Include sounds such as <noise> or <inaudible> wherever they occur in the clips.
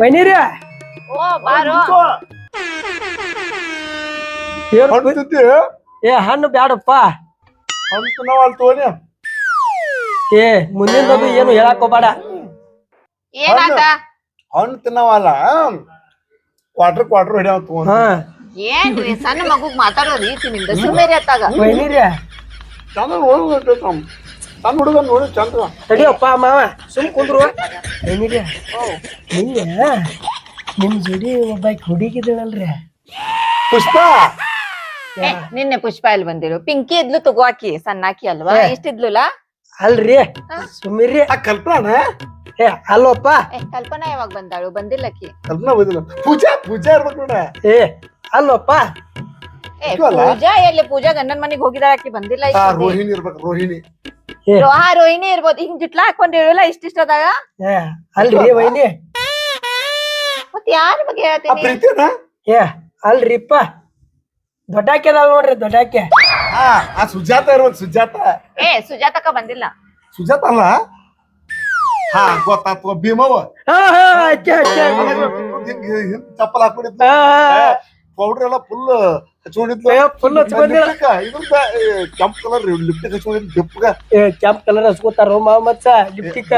ಬನ್ನಿರಿ ಓ ಬಾರೋ. ಏ ಹಣ್ಣು ಬ್ಯಾಡಪ್ಪ. ಹಣ್ಣು ತಿನ್ನವಲ್ ತೋನಿ. ಏ ಮುಂದಿನದು ಏನು ಹೇಳಕ್ ಹೋಗ್ಬೇಡ. ಏನಾತ ಹಣ್ಣು ತಿನ್ನವಲ್ಲ ಕ್ವಾರ್ಟರ್ ಕ್ವಾರ್ಟರ್ ಹಿಡಿಯವ ತಗೊಂಡ್ ಹಾ. ಏನ್ರಿ ಸಣ್ಣ ಮಗುಗ್ ಮಾತಾಡೋ ರೀತಿ ನಿಮ್ದು ಸುಮೇರಿ ಅತ್ತಾಗ. ಬನ್ನಿರಿ ಸಣ್ಣ ಹುಡುಗ ನೋಡಿ ಚಂದ ತಡಿಯಪ್ಪ ಮಾವ ಸುಮ್ ಕುಂದ್ರು. ಬನ್ನಿರಿ ನಿನ್ನೆ ನಿಮ್ ಜೋಡಿ ಒಬ್ಬ ಹುಡುಗಿದಳಲ್ರಿ. ಪುಷ್ಪ! ಏ, ನಿನ್ನೆ ಪುಷ್ಪ ಇಲ್ಲಿ ಬಂದಿರು? ಪಿಂಕಿ ಇದ್ಲು ತಗೋಕಿ ಸಣ್ಣಾಕಿ ಅಲ್ವಾ. ಇಷ್ಟಿದ್ಲುಲ ಅಲ್ರಿ. ಸುಮಿರಿ ಆ ಕಲ್ಪನಾನ? ಏ ಅಲ್ಲೋಪ್ಪ. ಏ ಕಲ್ಪನಾ ಯಾವಾಗ ಬಂದಾಳು? ಬಂದಿಲ್ಲಕಿ ಕಲ್ಪನಾ ಬಂದಿಲ್ಲ. ಪೂಜಾ ಪೂಜಾ ಇರ್ಬೇಕು ನೋಡ. ಏ ಅಲ್ಲೋಪ್ಪ. ಏ ಇದು ಅಲ್ಲ? ಪೂಜಾ ಎಲ್ಲಿ? ಪೂಜಾ ಗಂಡನ್ ಮನಿಗ್ ಹೋಗಿದಾ ಆಕಿ ಬಂದಿಲ್ಲ ಆ ಇಷ್ಟೊತ್ತಿಗೆ. ರೋಹಿಣಿ ಇರ್ಬೇಕು ರೋಹಿಣಿ. ಏ. ರೋ- ಹಾ ರೋಹಿಣಿ ಇರ್ಬೋದು. ಹಿಂಗ್ ಜಿಟ್ಲಾ ಹಾಕೊಂಡ್ ಇಷ್ಟಿಷ್ಟದಾಗ ಅಲ್ರಿ ವೈನಿ? ಮತ್ ಯಾರ ಬಗ್ಗೆ ಆ ಹೇಳ್ತೀನಿ ಪ್ರೀತಿನ ಏ ಅಲ್ರಿಪ್ಪ. ದೊಡ್ಡಾಕೆ ಅದಾಳ ನೋಡ್ರಿ ದೊಡ್ಡಾಕೆ. ಆ ಆ ಸುಜಾತ ಇರ್ಬೋದು ಸುಜಾತ. ಏ ಸುಜಾತಕ ಬಂದಿಲ್ಲ. ಸುಜಾತ ಅಲ್ಲ? ಹಾ ಗೊತ್ತಾತು ಭೀಮವ್ವ. ಹಾ ಹಾ ಅಚ್ಚ ಅಚ್ಚ ಹಿಂಗ್ ಹಿಂಗ್ ಚಪ್ಪಲ್ ಹಾಕೊಂಡಿದ್ದ ಪೌಡರ್ ಎಲ್ಲ ಫುಲ್ ಕೆಂಪ್ ಕಲರ್ ಲಿಪ್ಟಿಕ್ ಹಚ್ಕೊಂಡಿದ್ ದಿಪ್ಪಗ ಏ ಕೆಂಪ್ ಕಲರ್ ಹಸ್ಕೋತಾರ ಮಾವ ಮಚ್ಚ ಲಿಪ್ಟಿಕ್.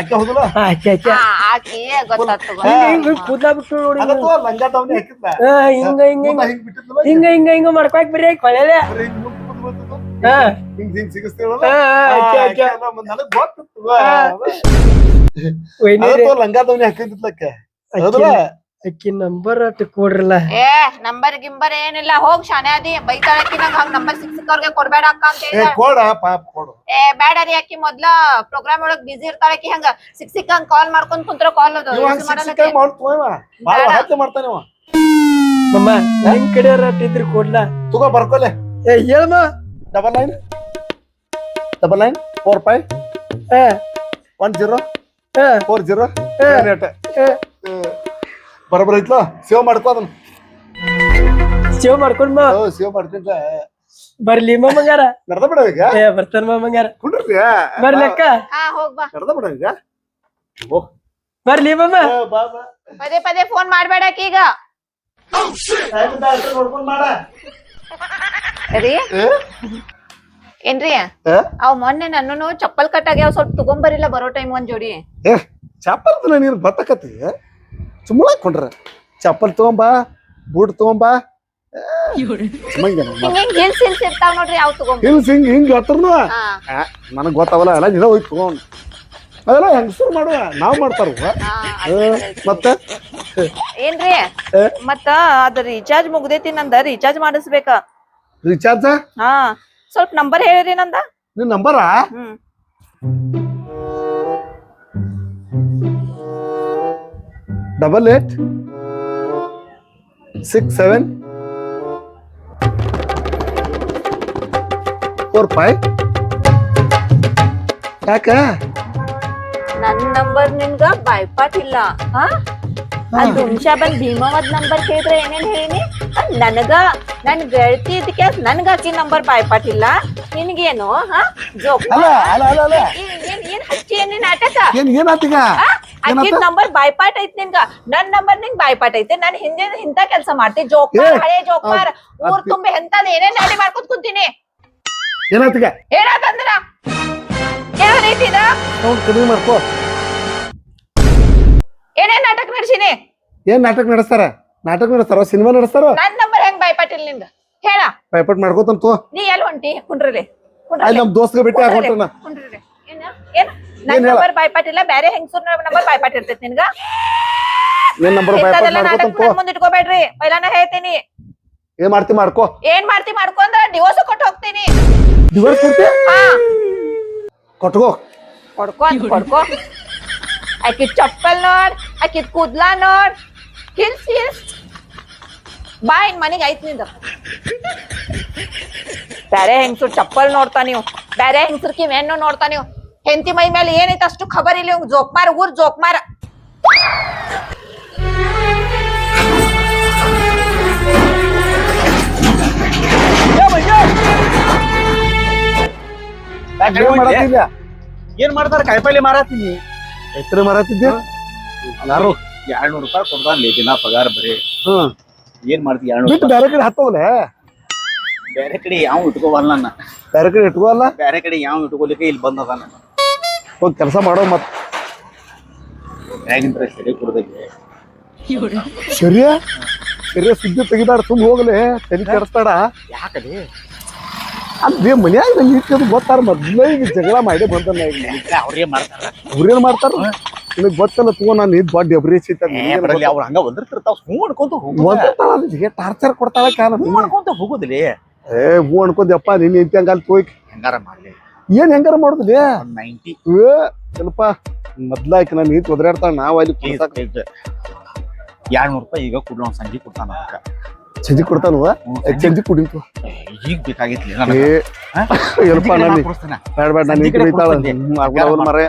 ಅಕ್ಕ ಹೋದಲ್ಲ? ಆಕಿ ಹಿಂಗ ಹಿಂಗ ಕೂದ್ಲಾ ಬಿಟ್ಟು ನೋಡಿ ಲಂಗ ಹಿಂಗ ಹಿಂಗ ಹಿಂಗ. ಹಿಂಗ್ ಹಿಂಗ ಹಿಂಗ ಹಿಂಗ ಮಾಡ್ಕೊಕ್ ಬರ್ರಿ ಕೊಳೆಲೆ ಬರೀ ಹಿಂಗ್ ಹಿಂಗ್ ಹಿಂಗ್ ಸಿಗಿಸ್ತೇವಲ್ಲ? ಅಕ್ಕ ಎಲ್ಲ ನನಗ್ ಗೊತ್ತಿತ್ತು. ಲಂಗ ದಾವಣಿ ಹಾಕಿದ್ಲಕ್ಕ? ಹೌದಲ್ಲ? ಅಕ್ಕಿ ನಂಬರ್ ಅಟ್ ಕೊಡ್ರಲ್ಲ. ಏ ನಂಬರ್ ಗಿಂಬರ್ ಏನಿಲ್ಲ ಹೋಗ್ ಶಾನೆ ಅದಿ ಬೈತಾಳಕಿ ನಂಗ್ ಹಂಗ್ ನಂಬರ್ ಸಿಕ್ ಸಿಕ್ಕವ್ರಿಗೆ ಕೊಡ್ಬೇಡ ಅಕ್ಕ ಅಂತ ಏ ಹೇಳಿದ ಕೊಡ ಪಾಪ ಕೊಡು. ಏ ಬೇಡ ರೀ ಆಕಿ ಮೊದ್ಲ ಪ್ರೋಗ್ರಾಮ್ ಒಳಗ್ ಬಿಸಿ ಇರ್ತಾಳಕಿ ಹಂಗ ಸಿಕ್ ಸಿಕ್ಕಂಗ್ ಕಾಲ್ ಮಾಡ್ಕೊಂಡ್ ಕುಂತ್ರ ಕಾಲ್ ಇವ ಹಂಗ್ ಸಿಕ್ ಸಿಕ್ಕಾಗಿ ಮಾಡ್ತು ಇವ? ಬಾಳ ಹತ್ಯೆ ಮಾಡ್ತಾನೆ ಇವ. ಮಮ್ಮ ನಿಮ್ ಕಡೆ ಅಟ್ ಇದ್ರಿ ಕೊಡ್ಲಾ. ತಗೋ ಬರ್ಕೊಲೆ. ಏ ಹೇಳಮ್ಮ. Double nine double nine four five ಏ. ಒನ್ ಜೀರೋ ಏ. ಫೋರ್ ಜೀರೋ ಏಟ್ ಏ. ಬರೋಬ್ಬರ ಐತ್ಲ? ಸೇವ್ ಮಾಡ್ಕೋ ಅದನ್ನ. ಸೇವ್ ಮಾಡ್ಕೊಂಡ್ ಮಾ ಓ ಸೇವ್ ಮಾಡ್ತಿದ್ದ ಬರ್ಲಿ ಮಮ್ಮಂಗಾರ ನಡ್ದ ಬಿಡ ಈಗ? ಏ ಬರ್ತಾನ ಮಮ್ಮಂಗಾರ ಕುಂಡ್ರಿ ಬರ್ಲಕ್ಕ ಹಾ ಹೋಗ್ ಬಾ. ನಡ್ದ ಬಿಡ ಈಗ? ಓ. ಬರ್ಲಿ ಮಮ್ಮ ಬಾ ಬಾ. ಪದೇ ಪದೇ ಫೋನ್ ಮಾಡ್ಬೇಡಕ್ ಈಗ. ನೋಡ್ಕೊಂಡ್ ಮಾಡ ರೀ? ಏನ್ರಿ? ಅವ್ ಮೊನ್ನೆ ನನ್ನನು ಚಪ್ಪಲ್ ಕಟ್ಟಾಗ್ಯಾವ ಸ್ವಲ್ಪ ತಗೊಂಬರಿಲ್ಲ ಬರೋ ಟೈಮ್ ಒಂದ್ ಜೋಡಿ. ಏ ಚಪ್ಪಲ್ ನೀನು ಬತ್ತಕತ್ತಿ ಸುಮ್ಮನೆ ಕೊಂಡ್ರ ಚಪ್ಪಲ್ ತಗೊಂಬಾ ಬೂಟ್ ತಗೊಂಬಾ. ಸುಮ್ಮಂಗೆ ಹಿಂಗ್ ಹಿಂಗ್ ಹಿಲ್ಸ್ ಹಿಂಗ್ ಹಿಂಗ್ ಹತ್ರನು? ಹಾ ನನಗ್ ಗೊತ್ತಾವಲ್ಲ ಎಲ್ಲ ನೀನ ಹೋಗಿ ತಗೊಂಡ್. ಅದೆಲ್ಲ ಹೆಂಗಸರು ಮಾಡುವ? ನಾವ್ ಮಾಡ್ತಾರ ಮತ್ತ ಮತ್ತೆ? ಏನ್ರಿ? ಮತ್ತ ಅದ ರೀಚಾರ್ಜ್ ಮುಗ್ದೈತಿ ನಂದ ರೀಚಾರ್ಜ್ ಮಾಡಿಸ್ಬೇಕ. ರಿಚಾರ್ಜ್ ಹಾ. ಸ್ವಲ್ಪ ನಂಬರ್ ಹೇಳ್ರಿ ನಂದ. ನಿನ್ ನಂಬರಾ double eight six seven four five ಯಾಕ? ನನ್ ನಂಬರ್ ನಿನ್ಗ ಬೈಪಾಟ್ ಇಲ್ಲ. ಹಾ? ಅದ್ ಹುಂಶಾ ಬಂದ್ ಭೀಮಾವದ್ ನಂಬರ್ ಕೇಳಿದ್ರೆ ಏನೇನ್ ಹೇಳಿನಿ? ನನಗ ನನ್ ಗೆಳತಿ ಇದಕ್ಕೆ ನನ್ಗ ಆಕಿ ನಂಬರ್ ಬಾಯ್ಪಾಟ್ ಇಲ್ಲ. ನಿನ್ಗೇನು ಹಾ? ಜೋಕ್ ಏನ್ ಹಚ್ಚಿ ಏನ್ ನೀನ್ ನಾಟಕ? ಏನ್ ಏನಾತೀಗ ಆಕಿ ನಂಬರ್ ಬಾಯ್ಪಾಟ್ ಐತಿ ನಿನ್ಗ. ನನ್ ನಂಬರ್ ನಿಂಗ್ ಬಾಯ್ಪಾಟ್ ಐತೆ. ನಾನ್ ಹಿಂದೆ ಇಂತ ಕೆಲಸ ಮಾಡ್ತಿ. ಜೋಕ್ಮಾರ್ ಏ, ಹಳೆ ಜೋಕ್ಮಾರ್ ಅದ್- ಊರ್ ತುಂಬಿ ಎಂತದ್ ಏನೇನ್ ನಾಡಿ ಮಾಡ್ಕೊತ್ ಕುಂತೀನಿ? ಯಾವ ಸೌಂಡ್ ಕಡಿಮೆ ಮಾಡ್ಕೋ. ಏನೇನ್ ನಾಟಕ ನಡ್ಸಿನಿ ಏನ್ ನಾಟಕ ನಡೆಸ್ತಾರ? ನಾಟಕ ನಡೆಸ್ತಾರ? ಸಿನಿಮಾ ನಡೆಸ್ತಾರ? ನನ್ ನಂಬರ್ ಹೆಂಗ್ ಬಾಯ್ಪಾಟ್ ಇಲ್ಲ ನಿಂದ? ಹೇಳ. ಬಾಯ್ಪಾಟ್ ಮಾಡ್ಕೋತಂತ ನೀ ಎಲ್ ಹೊಂಟಿ? ಕುಂಡ್ರಲಿ. ಅಲ್ಲಿ ನಮ್ ದೋಸ್ತ್ಗೆ ಬಿಟ್ಟು ಕುಂಡ್ರಲಿ. ಏನ? ಏನ್? ನನ್? ನಂಬರ್ ಬಾಯ್ಪಾಟ್ ಇಲ್ಲ ಬೇರೆ ಹೆಂಗಸೂರ್ ನಂಬರ್ ಬಾಯ್ಪಾಟ್ ಇರ್ತೈತಿ ನಿನ್ಗ? ಏನ್ ನಂಬರ್ ನನ್ ಮುಂದ್ ಇಟ್ಕೋಬೇಡ್ರಿ ಪೈಲಾನ ಹೇಳ್ತೀನಿ. ಏನ್ ಮಾಡ್ತಿ ಮಾಡ್ಕೋ. ಏನ್ ಮಾಡ್ತಿ ಮಾಡ್ಕೊಂಡ್ರ ಡಿವೋರ್ಸ್ ಕೊಟ್ಟು ಹೋಗ್ತೀನಿ. ಡಿವೋರ್ಸ್ ಕೊಡ್ತಿ? ಹಾ. ಕೊಟ್ಕೋ. ಕೊಡ್ಕೊ ಅಂತ ಕೊಡ್ಕೊ. ಆಕಿ ಚಪ್ಪಲ್ ನೋಡ್ ಆಕಿ ಕೂದ್ಲ ನೋಡ್. Hills hills. ಬಾ ಇನ್ ಮನೆಗೆ ಐತ್ನಿಂದ. ಬ್ಯಾರೆ ಹೆಂಗ್ಸರು ಚಪ್ಪಲ್ ನೋಡ್ತಾ ನೀವು. ಬ್ಯಾರೆ ಹೆಂಗ್ಸರ್ ಕಿವೇನು ನೋಡ್ತಾ ನೀವು. ಹೆಂಡತಿ ಮೈ ಮೇಲೆ ಏನೈತೆ ಅಷ್ಟು ಖಬರ್ ಇಲ್ಲ ಇವ್ನ್ ಜೋಕ್ಮಾರ್ ಊರ್ ಜೋಕ್ಮಾರ ಏನ್ ಮಾಡತ್ತಿಲ್ಲ ಏನ್ ಮಾಡ್ತಾರ? ಕಾಯಿಪಲ್ಲೆ ಮಾರಾತೀನಿ. ಎತ್ತರ ಮಾರಾತಿದ್ದೆ ಯಾರು? ಎರಡ್ನೂರು ರೂಪಾಯಿ ಕೊಡ್ತಾನ್ಲಿ ದಿನ ಪಗಾರ ಬರೀ. ಹ್ಮ್ ಏನ್ ಮಾಡ್ತಿ ಎರಡ್ನೂರು ಬಿಟ್ಟು ಬೇರೆ ಕಡೆ ಹತ್ತವಲೆ? ಬೇರೆ ಕಡೆ ಯಾವ ಇಟ್ಕೋಬಲ್ಲ ನನ್ನ? ಬೇರೆ ಕಡೆ ಇಟ್ಕೋಲ್ಲ ಬೇರೆ ಕಡೆ ಯಾವ ಇಟ್ಕೊಲಿಕ್ಕೆ ಇಲ್ಲಿ ಬಂದದ ನನ್ನ? ಹೋಗಿ ಕೆಲಸ ಮಾಡೋ ಮತ್. ಸರಿಯಾ? ಸರಿಯಾ ಸುದ್ದಿ ತೆಗಿದಾಡ ತುಂಬ ಹೋಗ್ಲಿ. ತಲೆ ಕೆಡಿಸ್ತಾಡ ಯಾಕಡೆ ಅದೇ ಮನ್ಯಾಗ ನಂಗೆ ಇಟ್ಟದು ಗೊತ್ತಾರ ಮೊದ್ಲ ಈಗ ಜಗಳ ಮಾಡಿ ಬಂದ ಅವ್ರೇ ಮಾಡ್ತಾರ? ಅವ್ರೇನ್ ಮಾಡ್ತಾರ? ನಿನಗ್ ಗೊತ್ತಲ್ಲ ತಗೋ ನಾನು ಇದು ದೊಡ್ಡ ಎಬ್ರಿ ಅವ್ರು ಹಂಗ ಒಂದಿರ್ತಿರ್ತಾವ. ಹೂ ಅನ್ಕೊಂತ ಹೋಗುದ. ಟಾರ್ಚರ್ ಕೊಡ್ತಾಳ ಕಾಲ ಹೂ ಅನ್ಕೊಂತ ಹೋಗುದಿಲ್ಲ. ಏ ಹೂ ಅನ್ಕೊಂದಪ್ಪ ನೀನ್ ಇಂತಿ ಹಂಗಲ್ಲಿ ಹೋಗಿ ಹೆಂಗಾರ ಮಾಡ್ಲಿ? ಏನ್ ಹೆಂಗಾರ ನೈಂಟಿ. ಏ ಸ್ವಲ್ಪ ಮೊದ್ಲಾಕಿ ನಾನು ನೀತಿ ಒದರಾಡ್ತಾಳ ನಾವ್ ಅಲ್ಲಿ ಪ್ಲೀಸ್ ಎರಡ್ನೂರು ರೂಪಾಯಿ ಈಗ ಕೊಡ್ಲ ಅವ್ನ್ ಸಂಜೆ ಕೊಡ್ತಾನ ಅದಕ್ಕ ಚಂದಿ ಕೊಡ್ತಾನವ? ಹ್ಮ್, ಚಂದಿ ಕುಡಿತು? ಈಗ ಬೇಕಾಗಿತ್ಲಿ ಏ ಎಲ್ಪ ನಾನು ಬೇಡ ಬೇಡ ನಾನು ಬೈತಾಳ. ಕೊಡ್ತೀನಿ. ಆಗುಲ್ಲ ಮರ.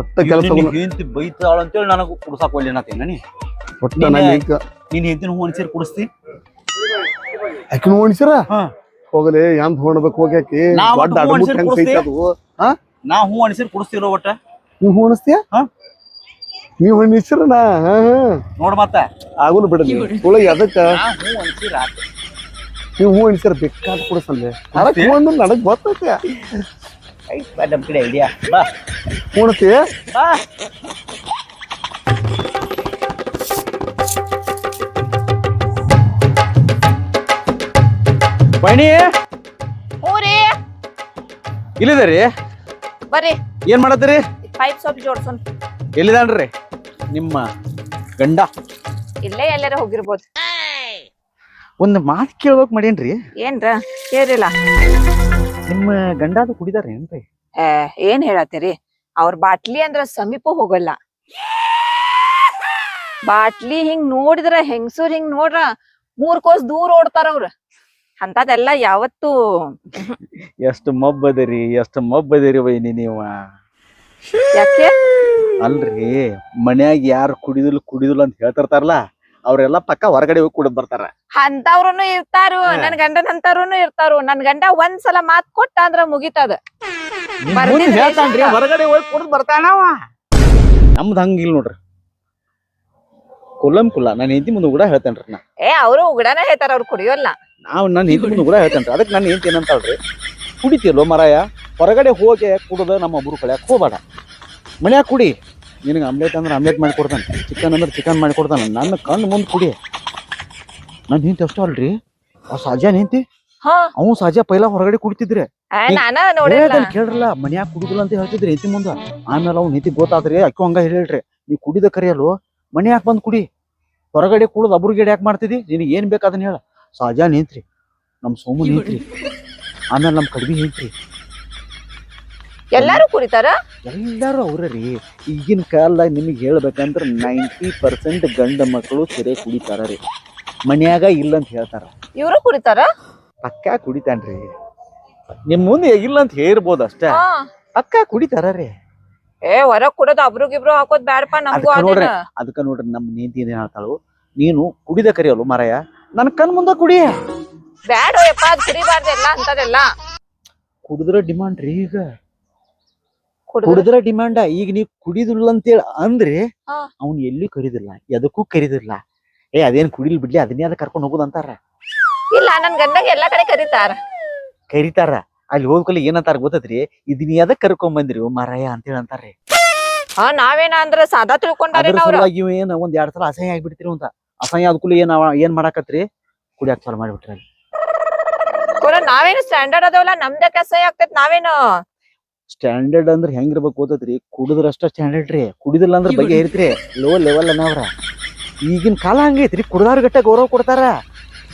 ಒಟ್ಟ ಕೆಲಸ ಹೆಂಡತಿ ಬೈತಾಳ ಅಂತೇಳಿ ನನಗ ಕುಡ್ಸಾಕ್ ಒಳ್ಳೆ ನತ್ತೇನ ನೀ? ಒಟ್ಟ ನಾನು ಈಗ ನೀನ್ ಹೆಂಡತಿನ ಹೂ ಅನ್ಸಿರ್ ಕುಡಿಸ್ತಿ? ಆಕಿನ ಹಾ. ಹೋಗಲಿ ಎಂತ ಹೊಣ್ಬೇಕು ಹೋಗ್ಯಾಕಿ ನಾವ್ ದೊಡ್ಡ ಒಟ್ಟು ಹೂ ಅಡಮುಟ್ ಅನ್ಸಿರ್ ಹೆಂಗ್ ಅದು? ನಾ ಹೂ ಅನ್ಸಿರ್ ಕುಡಿಸ್ತಿರೋ ಒಟ್ಟ? ನೀವ್ ಹೂ ಹಾ. ನೀವ್ ಹೊಣಿಸಿರ ನಾ? ಹಾ ಹಾ. ನೋಡ್ ಮತ್ತ. ಆಗುಲ್ ಬಿಡಲಿ ತುಳ ಎದಕ್ಕ? ನಾ ಹೂ ಅನ್ಸಿರ್ ನೀವ್ ಹೂ ಹೊಣಿಸಿರ ಬೇಕಾದ ಕುಡಿಸಲ್ಲ. ಅದಕ್ಕೆ ಒಂದು ನನಗ್ ಗೊತ್ತೈತೆ. ನಮ್ ಕಡೆ ಐಡಿಯಾ. ಬಾ. ಹೊಣಸಿ ಬಾ. ಬೈಣಿ ಹ್ಞೂ ರೀ. ಇಲ್ಲಿದರಿ ಬರ್ರಿ. ಏನ್ ಮಾಡತ್ತೀರಿ? ಪೈಪ್ ಸ್ವಲ್ಪ ಜೋಡ್ಸೋನ್ ಎಲ್ಲಿದಾನ್ರಿ? ನಿಮ್ಮ ಗಂಡ. ಇಲ್ಲೇ ಎಲ್ಲಾರ ಹೋಗಿರ್ಬೋದು. ಒಂದ್ ಮಾತು ಕೇಳ್ಬೇಕ್ ಮಾಡೇನ್ರಿ. ಏನ್ರ? ಕೇಳಿಲ್ಲ. ನಿಮ್ಮ ಗಂಡ ಅದು ಕುಡಿದಾರ ಏನ್ರಿ ಏನ್ ಹೇಳತ್ತೀರಿ? ಅವ್ರ ಬಾಟ್ಲಿ ಅಂದ್ರ ಸಮೀಪ ಹೋಗಲ್ಲ. ಬಾಟ್ಲಿ ಹಿಂಗ್ ನೋಡಿದ್ರ ಹೆಂಗಸೂರ್ ಹಿಂಗ್ ನೋಡ್ರ ಮೂರ್ ಕೋಸ್ ದೂರ ಓಡ್ತಾರ ಅವ್ರ. ಅಂತದೆಲ್ಲ ಯಾವತ್ತು ಎಷ್ಟು ಮಬ್ಬದಿರಿ ಎಷ್ಟು ಮಬ್ಬದಿರಿ ವೈನಿ ನೀವ. ಯಾಕೆ? ಅಲ್ರಿ ಮನ್ಯಾಗ ಯಾರು ಕುಡಿದಿಲ್ಲ ಕುಡಿದಿಲ್ಲ ಅಂತ ಹೇಳ್ತಿರ್ತಾರಲ್ಲ ಅವ್ರೆಲ್ಲ ಪಕ್ಕ ಹೊರಗಡೆ ಹೋಗಿ ಕುಡಿದ್ ಬರ್ತಾರ. ಅಂತವ್ರುನು ಇರ್ತಾರು ನನ್ ಗಂಡನ ಅಂತವ್ರುನು ಇರ್ತಾರು. ನನ್ ಗಂಡ ಒಂದ್ ಸಲ ಮಾತ್ ಕೊಟ್ಟ ಅಂದ್ರ ಮುಗಿತದ. ಮುಂದ್ ಹೇಳ್ತಾನ್ರಿ ಹೊರಗಡೆ ಹೋಗಿ ಕುಡಿದ್ ಬರ್ತಾನವ ನಮ್ದು ಹಂಗಿಲ್ಲ ನೋಡ್ರಿ. ಕುಲಂ ಕುಲ. ನನ್ನ ಹೆಂಡತಿ ಮುಂದೆ ಕೂಡ ಹೇಳ್ತೇನ್ರಿ ನಾ. ಏ ಅವರು ಉಗಡನ ಹೇಳ್ತಾರ ಅವ್ರು ಕುಡಿಯೋಲ್ಲ. ನಾವು ನನ್ನ ಹೆಂಡತಿ ಮುಂದೆ ಕೂಡ ಹೇಳ್ತೇನ್ರಿ ಅದಕ್ಕೆ ನಾನು ಹೆಂಡತಿ ಏನಂತಾಳ್ರಿ ಕುಡಿತಿಲ್ಲೋ ಮರಾಯ? ಹೊರಗಡೆ ಹೋಗಿ ಕುಡ್ದ ನಮ್ಮ ಒಬ್ರು ಕಳ್ಯಾಕ ಹೋಗ್ಬೇಡ. ಮನ್ಯಾಗ ಕುಡಿ. ನಿನಗೆ ಆಮ್ಲೆಟ್ ಅಂದ್ರೆ ಆಮ್ಲೆಟ್ ಮಾಡಿ ಕೊಡ್ತಾನೆ. ಚಿಕನ್ ಅಂದ್ರೆ ಚಿಕನ್ ಮಾಡಿ ಕೊಡ್ತಾನೆ. ನನ್ನ ಕಣ್ಣು ಮುಂದೆ ಕುಡಿ. ನನ್ನ ಹೆಂಡತಿ ಅಷ್ಟು ಅಲ್ರಿ? ಆ ಸಾಜಾನ್ ಹೆಂಡತಿ? ಹಾ. ಅವ್ ಸಾಜಾ ಪೈಲ ಹೊರಗಡೆ ಕುಡಿತಿದ್ರೆ. ಆ, ನಾನ ನೋಡಿಲ್ಲ. ಹೇಳ್ತಾನೆ ಕೇಳ್ರಲ್ಲ ಮನ್ಯಾಗ ಕುಡುದಿಲ್ಲ ಅಂತ ಹೇಳ್ತಿದ್ರಿ ಹೆಂಡತಿ ಮುಂದ. ಆಮೇಲೆ ಅವ್ನ ಹೆಂಡತಿ ಗೊತ್ತಾದ್ರಿ ಅಕ್ಕಿ ಹಂಗ ಹೇಳ್ರಿ ನೀ ಕುಡಿದ ಕರಿಯಲ್ವ ಯಾಕೆ ಬಂದು ಕುಡಿ? ಹೊರಗಡೆ ಕುಡ್ದು ಅಬ್ರುಗೇಡ್ ಯಾಕೆ ಮಾಡ್ತಿದ್ದಿ ನಿನಗೆ ಏನು ಬೇಕು ಅದನ್ನ ಹೇಳ. ಸಹಜ ನಿಂತ್ರಿ. ನಮ್ಮ ಸೋಮು ನಿಂತ್ರಿ. ಆಮೇಲೆ ನಮ್ಮ ಕಡಿಮೆ ನಿಂತ್ರಿ. ಎಲ್ಲಾರು ಕುಡಿತಾರ ಎಲ್ಲರೂ ಅವ್ರ ರೀ. ಈಗಿನ ಕಾಲದಾಗ ನಿಮಗೆ ಹೇಳ್ಬೇಕಂದ್ರ ನೈಂಟಿ ಪರ್ಸೆಂಟ್ ಗಂಡ ಮಕ್ಕಳು ಸೆರೆ ಕುಡಿತಾರ ರೀ. ಮನ್ಯಾಗ ಇಲ್ಲ ಅಂತ ಹೇಳ್ತಾರ. ಇವರು ಕುಡಿತಾರ ಅಕ್ಕ ಕುಡಿತಾನ್ರಿ. ನಿಮ್ ಮುಂದೆ ಇಲ್ಲ ಅಂತ ಹೇಳ್ಬೋದು ಅಷ್ಟೇ. ಅಕ್ಕ ಪಕ್ಕಾ ಕುಡಿತಾರ ರೀ. ಏ ಹೊರಗ್ ಕುಡೋದು ಅಬ್ರಿಗಿಬ್ರು ಹಾಕೋದ್ ಬ್ಯಾಡಪ್ಪ ನಮಗೂ ಅದಕ್ಕ ನೋಡ್ರಿ ನಮ್ ಅದಕ್ಕ ನೋಡ್ರಿ ನಮ್ಮ ನೀತಿ ಏನ್ ಹೇಳ್ತಾಳು? ನೀನು ಕುಡಿದ ಕರಿಯಲು ಮರಯ? ನನ್ ಕಣ್ ಮುಂದ ಕುಡಿ. ಬ್ಯಾಡ ಯಪ್ಪ ಅದ್ ಕುಡಿಬಾರ್ದು ಎಲ್ಲ ಅಂತದೆಲ್ಲ. ಕುಡಿದ್ರ ಡಿಮಾಂಡ್ ರೀ ಈಗ. ಕುಡಿದ್ರು ಕುಡಿದ್ರ ಡಿಮಾಂಡ ಈಗ ನೀ ಕುಡಿದಿಲ್ಲ ಅಂತೇಳಿ ಅಂದ್ರೆ ಹಾ. ಅವ್ನ್ ಎಲ್ಲಿ ಕರಿದಿಲ್ಲ? ಎದಕ್ಕೂ ಕರಿದಿಲ್ಲ. ಏ ಅದೇನ್ ಕುಡಿಲ್ ಬಿಡ್ಲಿ ಅದನ್ನೇ ಅದ ಕರ್ಕೊಂಡ್ ಹೋಗುದಂತಾರ ಇಲ್ಲ ನನ್ ಗಂಡಂಗ ಎಲ್ಲಾ ಕಡೆ ಕರೀತಾರ. ಕರಿತಾರ. ಅಲ್ಲಿ ಹೋಗ್ಕಲ್ಲಿ ಏನಂತಾರ ಗೊತ್ತೈತ್ರಿ ಇದನ್ನ ಎದಕ್ ಕರ್ಕೊಂಡ್ ಬಂದ್ರಿ ಮಾರಾಯ ಅಂತೇಳಿ ಅಂತಾರ್ರಿ. ಹಾ ನಾವೇನ ಅಂದ್ರ ಸಾದಾ ತಿಳ್ಕೊಂಡಾರಿ ಅದ್ರ ಅವ್ರ? ಸಲುವಾಗಿ ಇವ್ ಏನ್ ಒಂದ್ ಎರಡ್ ಸಲ ಅಸಹ್ಯ ಆಗ್ಬಿಡ್ತಿರಿ ಅಂತ. ಅಸಹ್ಯ ಅದಕ್ಕೂ ಏನ್ ಅವ ಏನ್ ಮಾಡಾಕತ್ರಿ? ಕುಡಿಯಾಕ ಚಾಲು ಮಾಡ್ಬಿಟ್ರಿ ಅಲ್ಲಿ. ಕೊರ ನಾವೇನು ಸ್ಟ್ಯಾಂಡರ್ಡ್ ಅದಾವಲ್ಲ ನಮ್ದ ಅಸಹ್ಯ ಆಗ್ತೈತಿ ನಾವೇನು? ಸ್ಟ್ಯಾಂಡರ್ಡ್ ಅಂದ್ರೆ ಹೆಂಗಿರ್ಬೇಕು ಗೊತ್ತೈತ್ರಿ ಕುಡಿದ್ರಷ್ಟ ಸ್ಟ್ಯಾಂಡರ್ಡ್ ರೀ. ಕುಡಿದಿಲ್ಲ ಅಂದ್ರೆ ಬಗ್ಗೆ ಇರ್ತ್ರಿ ಲೋ ಲೆವೆಲ್ ಅನ್ನವ್ರ ಈಗಿನ ಕಾಲ ಹಂಗೈತ್ರಿ. ಕುಡ್ದಾರ ಗಟ್ಟ ಗೌರವ ಕೊಡ್ತಾರ.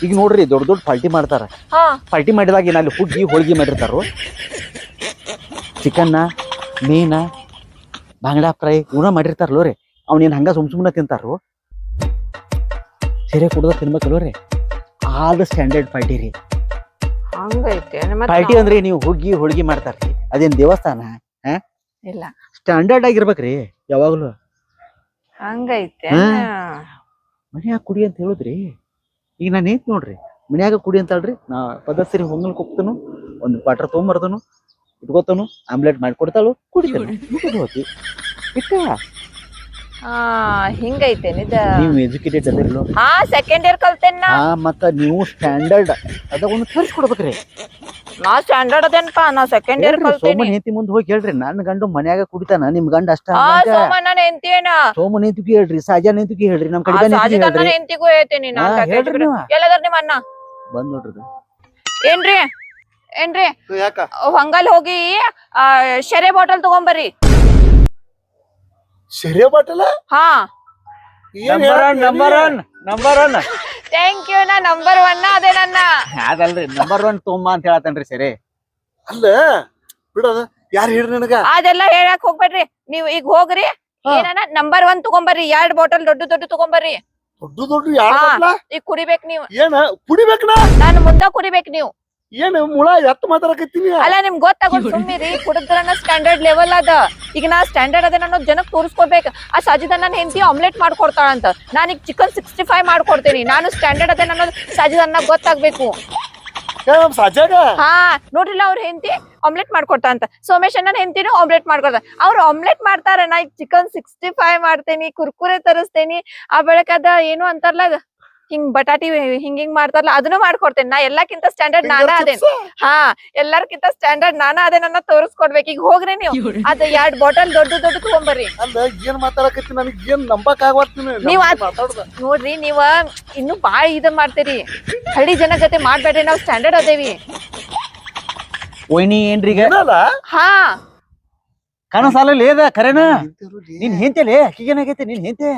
ಈಗ ನೋಡ್ರಿ ದೊಡ್ಡ ದೊಡ್ಡ ಪಾರ್ಟಿ ಮಾಡ್ತಾರ. ಹಾ. ಪಾರ್ಟಿ ಮಾಡಿದಾಗ ಏನಲ್ಲಿ ಅಲ್ಲಿ ಹುಗ್ಗಿ ಹೋಳಿಗೆ ಮಾಡಿರ್ತಾರೋ? ಚಿಕನ್ನ ಮೀನ ಬಾಂಗ್ಡಾ ಫ್ರೈ ಊನ ಮಾಡಿರ್ತಾರಲ್ಲೋ ರೀ. ಅವ್ನೇನ್ ಹಂಗ ಸುಮ್ ಸುಮ್ಮನೆ ತಿಂತಾರೋ? ಸೀರೆ ಕುಡ್ದ ತಿನ್ಬೇಕಲ್ಲೋ ರೀ. ಆಲ್ ಸ್ಟ್ಯಾಂಡರ್ಡ್ ಪಾರ್ಟಿ ರೀ. ಹಂಗೈತೆ ಮತ್ತ್ ಪಾರ್ಟಿ ನಾವ್- ಅಂದ್ರೆ ನೀವು ಹುಗ್ಗಿ ಹೋಳಿಗೆ ಮಾಡ್ತಾರ್ರಿ. ಅದೇನ್ ದೇವಸ್ಥಾನ? ಇಲ್ಲ. ಸ್ಟ್ಯಾಂಡರ್ಡ್ ಆಗಿರ್ಬೇಕ್ರಿ ಯಾವಾಗ್ಲೂ. ಹಂಗೈತೆ. ಹಾ. ಮನ್ಯಾಗ ಕುಡಿ ಅಂತ ಹೇಳುದ್ರಿ. ಈಗ ನಾನು ಏತ್ ನೋಡ್ರಿ ಮನ್ಯಾಗ ಕುಡಿ ಅಂತಾಳ್ರಿ ನಾ ಪದಸರಿ ಹೊಂಗಲ್ ಕೊಕ್ತನು ಒಂದು ಪಾಟ್ರ ತೊಗೊಂಬರ್ದನು ಇಟ್ಕೋತಾನು ಆಮ್ಲೆಟ್ ಮಾಡ್ಕೊಡ್ತಾಳು ಕುಡಿತಾನು. ಹಿಂಗೈತೆ. ಹೋತಿ ಇಟ್ಟ ಹಾ ಹಿಂಗೈತೇನಿದ ನೀವು ಎಜುಕೇಟೆಡ್ ಅದಿರ್ಲು. ಹಾ ಸೆಕೆಂಡ್ ಇಯರ್ ಕಲ್ತೇನ್ ನಾ. ಹಾ ಮತ್ತ ನೀವು ಸ್ಟ್ಯಾಂಡರ್ಡ್ ಅದ ಒಂದು ತರಿಸ್ಕೊಡ್ಬೇಕ್ರಿ. ನಾ ಸ್ಟ್ಯಾಂಡರ್ಡ್ ಅದೇನ್ಪಾ ನಾ ಸೆಕೆಂಡ್ ಇಯರ್ ಕಲ್ತೀನಿ. ಸೋಮನ್ ಹೆಂಡತಿ ಮುಂದೆ ಹೋಗಿ ಹೇಳ್ರಿ ನನ್ನ ಗಂಡು ಮನ್ಯಾಗ ಕುಡಿತಾನ ನಿಮ್ ಗಂಡ ಅಷ್ಟ ಹಾ ಸೋಮಣ್ಣ ಹೆಂತಿಯೇನ ಸೋಮನ್ ಹೇಳ್ರಿ ಸಾಜಾನ್ ಹೆಂತಿಗೆ ಹೇಳ್ರಿ ನಮ್ ಕಡೆ ಸಾಜಿದ್ ಅಣ್ಣನ ಹೇಳ್ತೇನಿ ನಾ ಹೇಳ್ರಿ. ಎಲ್ಲದಾರ ನಿಮ್ಮ ಅಣ್ಣ? ಬಂದ್ ನೋಡ್ರಿ. ಏನ್ರಿ? ಏನ್ರಿ? ಯಾಕ? ಹೊಂಗಲ್ ಹೋಗಿ ಆ, ಶೆರೆ ಬಾಟಲ್ ತಗೊಂಬರ್ರಿ. ಸರಿಯ ಬಾಟಲ ಹಾ. Number one number one number one thank you ನಾ ನಂಬರ್ ಒನ್ ಅದೇ ನನ್ನ. ಅದಲ್ರಿ ನಂಬರ್ ಒನ್ ತುಂಬಾ ಅಂತ ಹೇಳತ್ತನ್ರಿ ಸರಿ? ಅಲ್ಲ ಬಿಡೋದ ಯಾರು ಹೇಳ್ರಿ ನನಗ? ಅದೆಲ್ಲ ಹೇಳಕ್ ಹೋಗ್ಬೇಡ್ರಿ. ನೀವ್ ಈಗ ಹೋಗ್ರಿ. ಏನನ ನಂಬರ್ ಒನ್ ತಗೊಂಬರ್ರಿ. ಎರಡ್ ಬಾಟಲ್ ದೊಡ್ಡ ದೊಡ್ಡ ತಗೊಂಬರ್ರಿ. ದೊಡ್ಡ ದೊಡ್ಡ ಯಾರು. ಈಗ ಕುಡಿಬೇಕು ನೀವ್. ಏನ ಕುಡಿಬೇಕನ ನಾನು ಮುಂದ ಕುಡಿಬೇಕ್ ನೀವು. ಏನ್ ಮುಳ ಎತ್ ಮಾತಾಡಕತ್ತೀನಿ? ಅಲ್ಲ ನಿಮ್ಗ್ ಗೊತ್ತಾಗೋದ್ ಸುಮ್ಮಿರಿ ಸ್ಟ್ಯಾಂಡರ್ಡ್ ಲೆವೆಲ್ ಅದ. ಈಗ ನಾ ಸ್ಟ್ಯಾಂಡರ್ಡ್ ಅದೇ ಅನ್ನೋದ್ ಜನಕ್ ತೋರಿಸ್ಕೋಬೇಕು. ಆ ಸಾಜಿದ ನನ್ನ ಹೆಂಡತಿ ಆಮ್ಲೆಟ್ ಮಾಡ್ಕೊಡ್ತಾಳಂತ. ಈಗ ಚಿಕನ್ ಸಿಕ್ಸ್ಟಿ ಫೈವ್ ಮಾಡ್ಕೊಡ್ತೀನಿ. ನಾನು ಸ್ಟ್ಯಾಂಡರ್ಡ್ ಅದೇ ಅನ್ನೋದು ಸಾಜಿದನ್ನ ಗೊತ್ತಾಗ್ಬೇಕು. ನಮ್ ಹಾ ನೋಡ್ರಿಲ್ಲ ಅವ್ರ ಹೆಂಡತಿ? ಆಮ್ಲೆಟ್ ಮಾಡ್ಕೊಡ್ತಾ ಅಂತ ಸೋಮೇಶ್ ಅಣ್ಣನ ಹೆಂಡತಿನೂ ಆಮ್ಲೆಟ್ ಮಾಡ್ಕೊಡ್ತಾರೆ ಅವ್ರು ಆಮ್ಲೆಟ್ ಮಾಡ್ತಾರ. ನಾ ಈಗ ಚಿಕನ್ ಸಿಕ್ಸ್ಟಿ ಫೈವ್ ಮಾಡ್ತೇನಿ ಕುರ್ಕುರೆ ತರಿಸ್ತೇನಿ. ಆ ಬೆಳಕದ ಏನು ಅಂತಾರಲ್ಲ ಅದ್? ಹಿಂಗ್ ಬಟಾಟಿ ಹಿಂಗ್ ಹಿಂಗ್ ಮಾಡ್ತಾರಲ್ಲ ಅದನ್ನು ಮಾಡ್ಕೊಡ್ತೇನೆ. ನಾ ಎಲ್ಲಕ್ಕಿಂತ ಸ್ಟ್ಯಾಂಡರ್ಡ್ ನಾನ ಅದೇನ್. ಹಾ ಎಲ್ಲಾರ್ಕಿಂತ ಸ್ಟ್ಯಾಂಡರ್ಡ್ ನಾನ ಅದೇ ನನ್ನ ತೋರಿಸ್ಕೊಡ್ಬೇಕು. ಈಗ ಹೋಗ್ರಿ ನೀವು. <laughs> ಅದ್ ಎರಡ್ ಬಾಟಲ್ ದೊಡ್ಡ ದೊಡ್ಡ ತಗೊಂಬರ್ರಿ ಏನ್ ಮಾತಾಡಕತ್ತಿ ನನಗೆ ಏನ್ ನಂಬಕ್ ನೀವ್ ನೋಡ್ರಿ ನೀವ ಇನ್ನು ಬಾಳ ಇದ ಮಾಡ್ತೀರಿ. ಹಳ್ಳಿ ಜನ ಜೊತೆ ಮಾಡ್ಬೇಡ್ರಿ ನಾವ್ ಸ್ಟ್ಯಾಂಡರ್ಡ್ ಅದೇವಿ. ಒಯ್ನಿ ಏನ್ರಿ ಹಾ. ಕನಸಾಲ ಏದ ಕರೆನ? ನಿನ್ ಹೆಂತೇಲಿ ಅಕ್ಕಿಗೇನಾಗೈತೆ ನಿನ್ ಹೆಂತೆ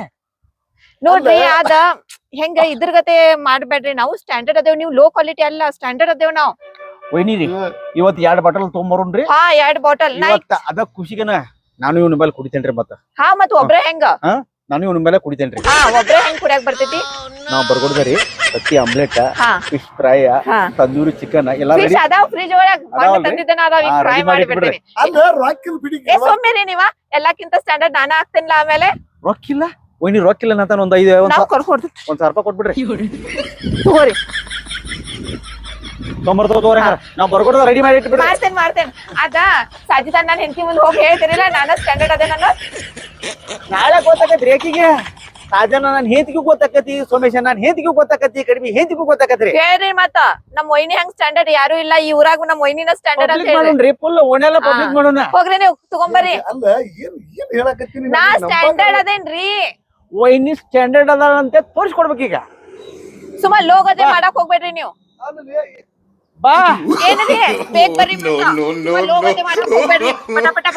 ನೋಡ್ರಿ ಅದ ಹೆಂಗ ಇದ್ರ ಗತೆ ಮಾಡ್ಬೇಡ್ರಿ. ನಾವು ಸ್ಟ್ಯಾಂಡರ್ಡ್ ಅದೇವ್ ನೀವು ಲೋ ಕ್ವಾಲಿಟಿ ಅಲ್ಲ ಸ್ಟ್ಯಾಂಡರ್ಡ್ ಅದೇವ್ ನಾವು. ಒಯ್ನಿ ರೀ ಇವತ್ ಎರಡ್ ಬಾಟಲ್ ತೊಗೊಂಬರೋನ್ರಿ. ಹಾ ಎರಡ್ ಬಾಟಲ್ ಇವತ್ತ ಅದ ಖುಷಿಗನ ನಾನು ಇವ್ನ ಮೇಲೆ ಕುಡಿತೇನ್ರಿ ಮತ್ತ. ಹಾ ಮತ್ ಒಬ್ರೇ ಹೆಂಗ? ನಾನು ಇವ್ನ ಮೇಲೆ ಕುಡಿತೇನ್ರಿ. ಹಾ ಒಬ್ರೇ ಹೆಂಗ್ ಕುಡಿಯಾಕ ಬರ್ತೈತಿ? ನಾವ್ ಬರ್ಕೊಡ್ದರಿ ತತ್ತಿ ಆಮ್ಲೆಟ್ ಹಾ. ಫಿಶ್ ಫ್ರೈ ತಂದೂರಿ ಚಿಕನ್ ಎಲ್ಲಾ ಫಿಶ್ ಅದಾವ್ ಫ್ರಿಜ್ ಒಳಗ? ತಂದಿದ್ದನ ಅದಾವ ಈಗ ಫ್ರೈ ಮಾಡಿ ಬಿಡ್ತೀನಿ ಬಿಡಿ ನೀವ? ಎಲ್ಲಕ್ಕಿಂತ ಸ್ಟ್ಯಾಂಡರ್ಡ್ ನಾನು ಹಾಕ್ತೇನಿಲ್ಲ ಆಮೇಲೆ? ರೊಕ್ಕಿಲ್ಲ ಒಯ್ನಿ ರೊಕ್ಕಿಲ್ಲ ಅಂತ ಒಂದ್ ಐದು ಒಂದ್ ನಾವ್ ಸಾ- ಕೊಡ್ಕೊಡ್ತೀವಿ ಒಂದ್ ಸಾವಿರ ರೂಪಾಯಿ ಕೊಟ್ಬಿಡ್ರಿ. ತಗೋರಿ. ತೊಂಬರ್ತವ ತಗೋರಿ ನಾವ್ ಬರ್ಕೊಡ್ದ ರೆಡಿ ಮಾಡಿ ಇಟ್ಬಿಡ್ರಿ. ಮಾಡ್ತೇನೆ ಮಾಡ್ತೇನೆ. ಅದ ಸಾಜಿದ ನಾನ್ ಹೆಂಡತಿ ಮುಂದೆ ಹೋಗಿ ಹೇಳ್ತಿರಲಿಲ್ಲ ನಾನು ಸ್ಟ್ಯಾಂಡರ್ಡ್ ಅದೇ ನಾನು. ನಾಳೆ ನನ್ನ ಹೇಂತಿಗೂ ಗೊತ್ತಾಕತಿ ಸೋಮೇಶ ನಾನು ಹೇಂತಿಗೂ ಗೊತ್ತಾಕತಿ ಕಡಿಮೆ ಹೇಂತಿಗೂ ಗೊತ್ತಾಕತ್ರಿ. ಹೇಳ್ರಿ ಮತ್ತ. ನಮ್ ವೈನಿ ಹಂಗ್ ಸ್ಟ್ಯಾಂಡರ್ಡ್ ಯಾರು ಇಲ್ಲ ಈ ಊರಾಗ ನಮ್ ವೈನಿನ ಸ್ಟ್ಯಾಂಡರ್ಡ್ ಅಂತ ಮಾಡೋಣ್ರಿ ಫುಲ್ ಪಬ್ಲಿಕ್ ಮಾಡೋಣ. ಹೋಗ್ರಿ ನೀವು ತಗೊಂಬರ್ರಿ. ಅಲ್ಲ ಏನ್ ಏನ್ ಹೇಳಕತ್ತೀನಿ ನಾ ಸ್ಟ್ಯಾಂಡರ್ಡ್ ಅದೇನ್ರಿ. ವೈನಿ ಸ್ಟ್ಯಾಂಡರ್ಡ್ ಅದ ಅಂತ ತೋರಿಸ್ಕೊಡ್ಬೇಕು ಈಗ. ಸುಮ್ಮ ಲೋಗದೆ ಮಾಡಕ್ ಹೋಗ್ಬೇಡ್ರಿ ನೀವು. ಬಾ. ಪಟ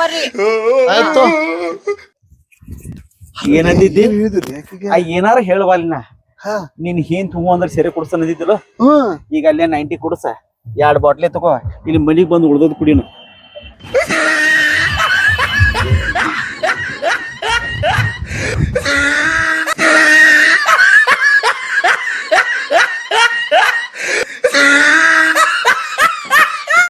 ಏನಾರ ಹೇಳವಲ್ಲಿನ ನೀನ್ ಏನ್ ತಗೊಂಡ್ರೆ ಸೆರೆ ಕೊಡ್ಸನದಿದ್ದಲ್ಲ ಈಗ ಅಲ್ಲೇ ನೈಂಟಿ ಕೊಡ್ಸ. ಎರಡ್ ಬಾಟ್ಲೆ ತಗೋ. ಇಲ್ಲಿ ಮನಿಗ್ ಬಂದು ಉಳ್ದದ್ ಕುಡಿನು.